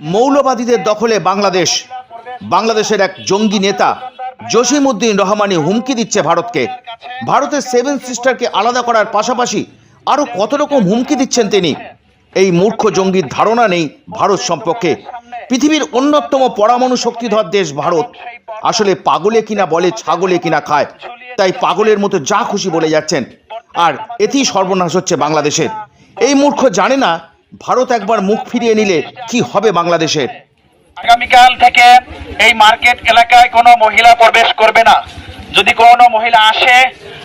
মৌলবাদীদের দখলে বাংলাদেশ। বাংলাদেশের এক জঙ্গি নেতা জসিম উদ্দিন রহমানি হুমকি দিচ্ছে ভারতকে। ভারতের সেভেন সিস্টারকে আলাদা করার পাশাপাশি আরও কত রকম হুমকি দিচ্ছেন তিনি? এই মূর্খ জঙ্গির ধারণা নেই ভারত সম্পর্কে। পৃথিবীর অন্যতম পরমাণু শক্তিধর দেশ ভারত। আসলে পাগলে কিনা বলে ছাগলে কিনা খায়, তাই পাগলের মতো যা খুশি বলে যাচ্ছেন। আর এতেই সর্বনাশ হচ্ছে বাংলাদেশের। এই মূর্খ জানে না ভারত একবার মুখ ফিরিয়ে নিলে কি হবে বাংলাদেশের? আগামীকাল থেকে এই মার্কেট এলাকায় কোনো মহিলা প্রবেশ করবে না। যদি কোনো মহিলা আসে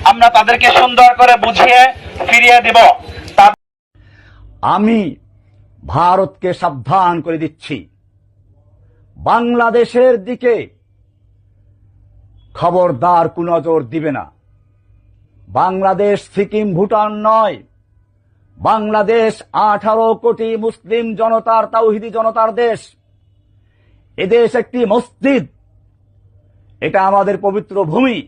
আমরা তাদেরকে সুন্দর করে বুঝিয়ে ফিরিয়ে দিব। আমি ভারতকে সাবধান করে দিচ্ছি। বাংলাদেশের দিকে খবরদার কুনজর দিবে না। বাংলাদেশ সিকিম ভুটান নয়। বাংলাদেশ আঠারো কোটি মুসলিম জনতার তাওহিদি জনতার দেশ। এদেশ একটি মসজিদ। এটা আমাদের পবিত্র ভূমি।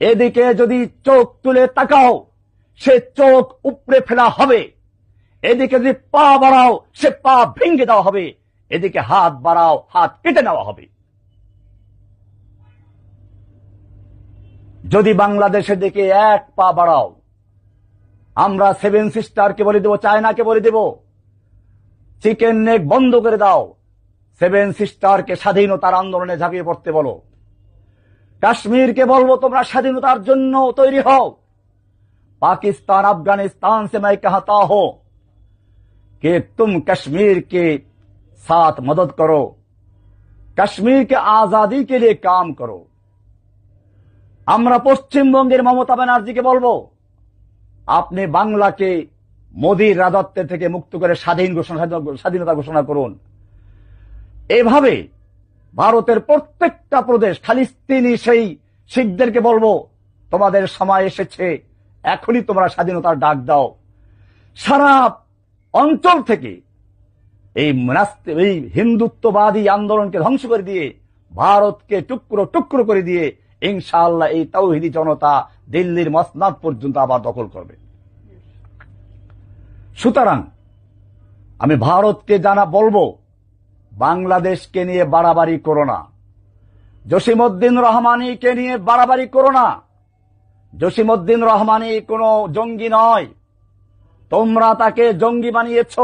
এদিকে যদি চোখ তুলে তাকাও, সে চোখ উপড়ে ফেলা হবে। এদিকে যদি পা বাড়াও, সে পা ভেঙে দেওয়া হবে। এদিকে হাত বাড়াও, হাত কেটে নেওয়া হবে। যদি বাংলাদেশের দিকে এক পা বাড়াও আমরা সেভেন সিস্টারকে বলে দেব চায়নাকে বলে দেব চিকেন নেক বন্ধ করে দাও সেভেন সিস্টারকে স্বাধীনতার আন্দোলনে ঝাঁপিয়ে পড়তে বলো কাশ্মীরকে বলবো তোমরা স্বাধীনতার জন্য তৈরি হও पाकिस्तान अफगानिस्तान से मैं कहता हूं कि तुम कश्मीर के साथ मदद करो कश्मीर के आजादी के लिए काम करो আমরা পশ্চিমবঙ্গের মমতা ব্যানার্জিকে বলবো আপনি বাংলাকে মোদীর রাজত্বের থেকে মুক্ত করে স্বাধীন ঘোষণা, স্বাধীনতা ঘোষণা করুন। এভাবে ভারতের প্রত্যেকটা প্রদেশ খালিস্তিনি সেই শিখদেরকে বলব, তোমাদের সময় এসেছে, এখনই তোমরা স্বাধীনতার ডাক দাও। সারা অঞ্চল থেকে এই এই হিন্দুত্ববাদী আন্দোলনকে ধ্বংস করে দিয়ে, ভারতকে টুকরো টুকরো করে দিয়ে ইনশাআল্লাহ এই তৌহিদি জনতা দিল্লির মসনাদ পর্যন্ত আবার দখল করবে। সুতরাং আমি ভারতকে জানা বলব, বাংলাদেশকে নিয়ে বাড়াবাড়ি করো না। জসিমউদ্দিন রহমানিকে নিয়ে বাড়াবাড়ি করো না। জসিমউদ্দিন রহমানি কোনো জঙ্গি নয়। তোমরা তাকে জঙ্গি বানিয়েছ।